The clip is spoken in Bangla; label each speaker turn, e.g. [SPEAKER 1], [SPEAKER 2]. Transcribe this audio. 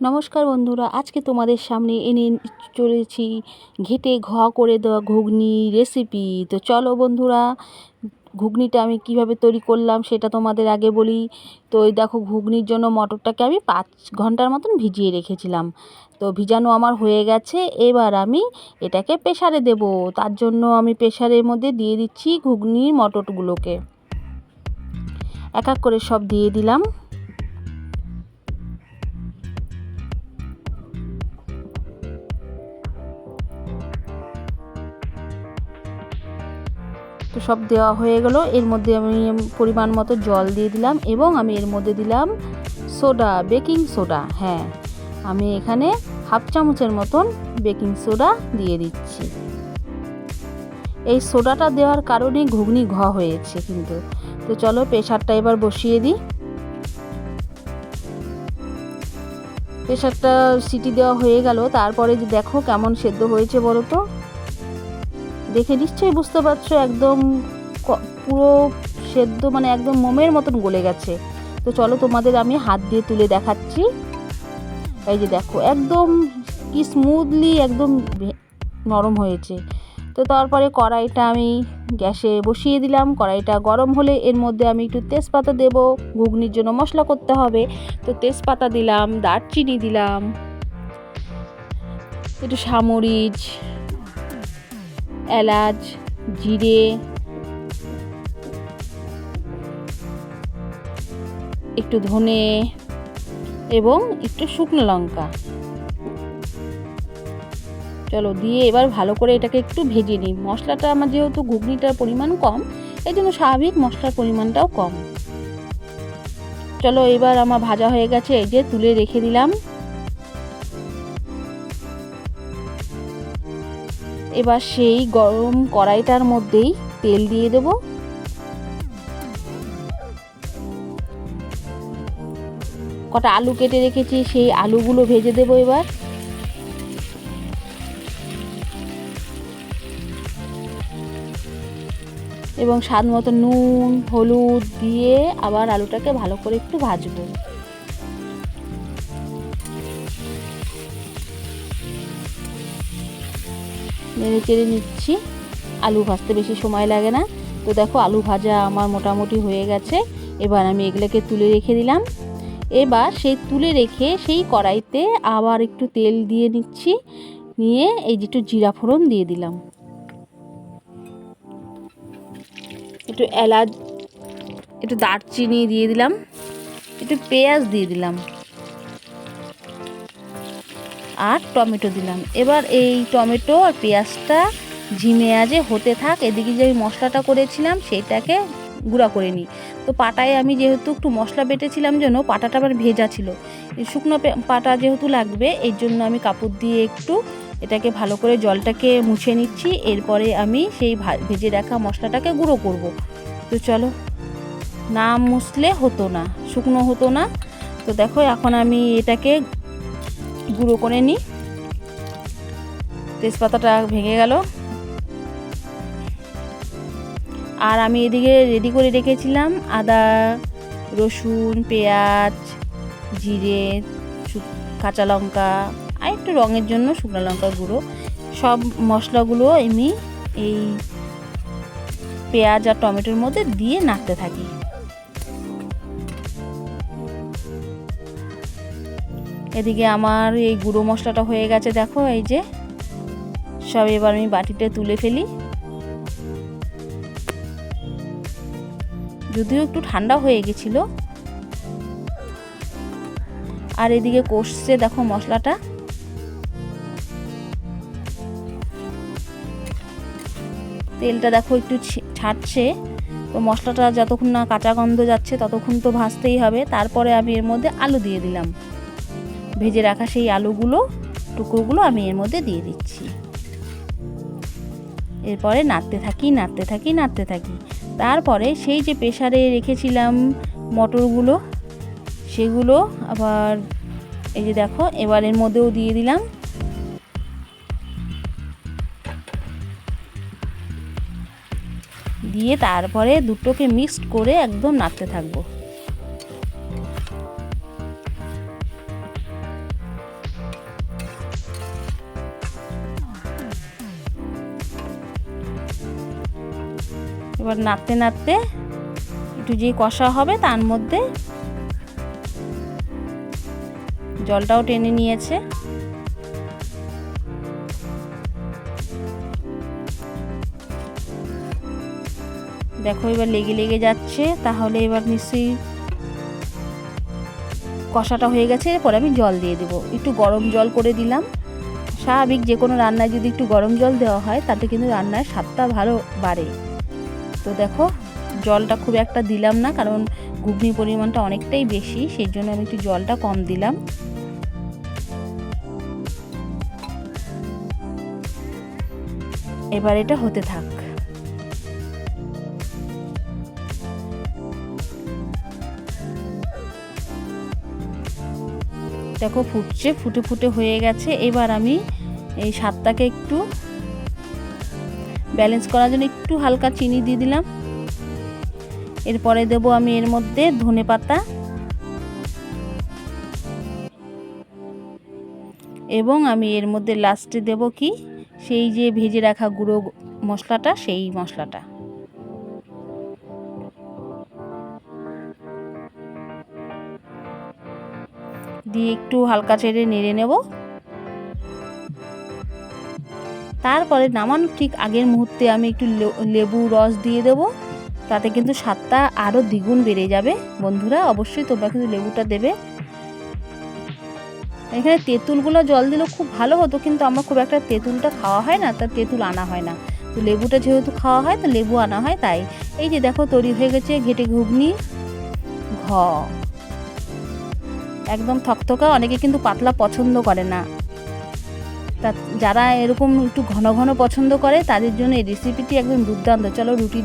[SPEAKER 1] নমস্কার বন্ধুরা, আজকে তোমাদের সামনে এনে চলেছি ঘেটে ঘ করে দেওয়া ঘুগনি রেসিপি তো চলো বন্ধুরা, ঘুগনিটা আমি কীভাবে তৈরি করলাম সেটা তোমাদের আগে বলি। তো ওই দেখো, ঘুগনির জন্য মটরটাকে আমি পাঁচ ঘণ্টার মতন ভিজিয়ে রেখেছিলাম। তো ভিজানো আমার হয়ে গেছে, এবার আমি এটাকে প্রেশারে দেব। তার জন্য আমি প্রেশারের মধ্যে দিয়ে দিচ্ছি ঘুগনির মটরগুলোকে। এক এক করে সব দিয়ে দিলাম। তো সব দেওয়া হয়ে গেল। এর মধ্যে আমি পরিমাণ মতো জল দিয়ে দিলাম এবং আমি এর মধ্যে দিলাম সোডা, বেকিং সোডা। হ্যাঁ আমি এখানে হাফ চামচের মতন বেকিং সোডা দিয়ে দিচ্ছি। এই সোডাটা দেওয়ার কারণে ঘুগনি ঘ হয়েছে কিন্তু। তো চলো প্রেশারটা এবার বসিয়ে দিই। প্রেশারটা সিটি দেওয়া হয়ে গেল। তারপরে যে দেখো কেমন সেদ্ধ হয়েছে বলো তো। দেখে নিশ্চয়ই বুঝতে পারছ একদম পুরো সেদ্ধ মানে একদম মোমের মতন গলে গেছে। তো চলো তোমাদের আমি হাত দিয়ে তুলে দেখাচ্ছি। এই যে দেখো, একদম কি স্মুথলি একদম নরম হয়েছে। তো তারপরে কড়াইটা আমি গ্যাসে বসিয়ে দিলাম। কড়াইটা গরম হলে এর মধ্যে আমি একটু তেজপাতা দেব। ঘুগনির জন্য মশলা করতে হবে। তো তেজপাতা দিলাম, দারচিনি দিলাম, একটু সামরিচ এলাচ, জিরে, একটু ধনে এবং একটু শুকনো লঙ্কা। চলো দিয়ে এবার ভালো করে এটাকে একটু ভেজে নিই। মশলাটা আমার যেহেতু ঘুগনিটার পরিমাণ কম এই জন্য স্বাভাবিক মশলার পরিমাণটাও কম। চলো এবার আমার ভাজা হয়ে গেছে, এই যে তুলে রেখে দিলাম। এবার সেই গরম কড়াইটার মধ্যেই তেল দিয়ে দেব। কটা আলু কেটে রেখেছি, সেই আলুগুলো ভেজে দেব এবার। এবং স্বাদ মতো নুন, হলুদ দিয়ে আবার আলুটাকে ভালো করে একটু ভাজবো। নেড়ে চেড়ে নিচ্ছি। আলু ভাজতে বেশি সময় লাগে না। তো দেখো, আলু ভাজা আমার মোটামুটি হয়ে গেছে। এবার আমি এগুলোকে তুলে রেখে দিলাম। এবার সেই তুলে রেখে সেই কড়াইতে আবার একটু তেল দিয়ে নিচ্ছি। নিয়ে এই যে একটু জিরা ফোড়ন দিয়ে দিলাম। একটু এলাচ, একটু দারচিনি দিয়ে দিলাম, একটু পেঁয়াজ দিয়ে দিলাম আর টমেটো দিলাম। এবার এই টমেটো আর পেঁয়াজটা ঝিমে আজে হতে থাক, এদিকে যে আমি মশলাটা করেছিলাম সেইটাকে গুঁড়া করে নিই। তো পাটায় আমি যেহেতু একটু মশলা বেটেছিলাম জন্য পাটাটা আবার ভেজা ছিল শুকনো পাটা যেহেতু লাগবে এই জন্য আমি কাপড় দিয়ে একটু এটাকে ভালো করে জলটাকে মুছে নিচ্ছি, এরপরে আমি সেই ভেজে রাখা মশলাটাকে গুঁড়ো করব। তো চলো, না মুছলে হতো না, শুকনো হতো না। তো দেখো, এখন আমি এটাকে গুঁড়ো করে নিই। তেজপাতাটা ভেঙে গেল। আর আমি এদিকে রেডি করে রেখেছিলাম আদা, রসুন, পেঁয়াজ, জিরে কাঁচা লঙ্কা আর একটু রঙের জন্য শুকনো লঙ্কা গুঁড়ো। সব মশলাগুলো আমি এই পেঁয়াজ আর টমেটোর মধ্যে দিয়ে নাড়তে থাকি। এদিকে আমার এই গুঁড়ো মশলাটা হয়ে গেছে, দেখো এই যে। সব এবার আমি বাটিতে তুলে ফেলি। যদিও একটু ঠান্ডা হয়ে গেছিল। আর এদিকে কষছে, দেখো মশলাটা। তেলটা দেখো একটু ছাড়ছে। তো মশলাটা যতক্ষণ না কাঁচা গন্ধ যাচ্ছে, ততক্ষণ তো ভাজতেই হবে। তারপরে আমি এর মধ্যে আলু দিয়ে দিলাম। ভেজে রাখা সেই আলুগুলো, টুকরোগুলো আমি এর মধ্যে দিয়ে দিচ্ছি। এরপরে নাড়তে থাকি নাড়তে থাকি নাড়তে থাকি। তারপরে সেই যে প্রেশারে রেখেছিলাম মটরগুলো, সেগুলো আবার এই যে দেখো, এবার এর মধ্যেও দিয়ে দিলাম। দিয়ে তারপরে দুটোকে মিক্সড করে একদম নাড়তে থাকব। এবার নাড়তে নাড়তে একটু যে কষা হবে তার মধ্যে জলটাও টেনে নিয়েছে। দেখো, এবার লেগে লেগে যাচ্ছে, তাহলে এবার নিশ্চয়ই কষাটা হয়ে গেছে, এরপর আমি জল দিয়ে দেবো। একটু গরম জল করে দিলাম। স্বাভাবিক, যে কোনো রান্নায় যদি একটু গরম জল দেওয়া হয়, তাতে কিন্তু রান্নার স্বাদটা ভালো বাড়ে। তো দেখো, জলটা খুব একটা দিলাম না, কারণ ঘুগনির পরিমাণটা অনেকটাই বেশি, সেই জন্য আমি একটু জলটা কম দিলাম। এবার এটা হতে থাক। দেখো ফুটছে, ফুটে ফুটে হয়ে গেছে। এবার আমি এই স্বাদটাকে একটু ব্যালেন্স করার জন্য একটু হালকা চিনি দিয়ে দিলাম। এরপরে দেব আমি এর মধ্যে ধনে পাতা এবং আমি এর মধ্যে লাস্টে দেব কি? সেই যে ভেজে রাখা গুঁড়ো মশলাটা, সেই মশলাটা। দিয়ে একটু হালকা চেড়ে নেড়ে নেব। তারপরে নামানোর ঠিক আগের মুহূর্তে আমি একটু লেবু রস দিয়ে দেবো। তাতে কিন্তু স্বাদটা আরও দ্বিগুণ বেড়ে যাবে। বন্ধুরা, অবশ্যই তোমরা কিন্তু লেবুটা দেবে। এখানে তেঁতুলগুলো জল দিলেও খুব ভালো হতো, কিন্তু আমার খুব একটা তেঁতুলটা খাওয়া হয় না, তা তেঁতুল আনা হয় না। তো লেবুটা যেহেতু খাওয়া হয়, তো লেবু আনা হয় তাই। এই যে দেখো, তৈরি হয়ে গেছে ঘেটে ঘুগনি, ঘ। একদম থকথকা, অনেকে কিন্তু পাতলা পছন্দ করে না। তা যারা এরকম একটু ঘন ঘন পছন্দ করে, তাদের জন্য এই রেসিপিটি একদম দুর্দান্ত। চলো রুটি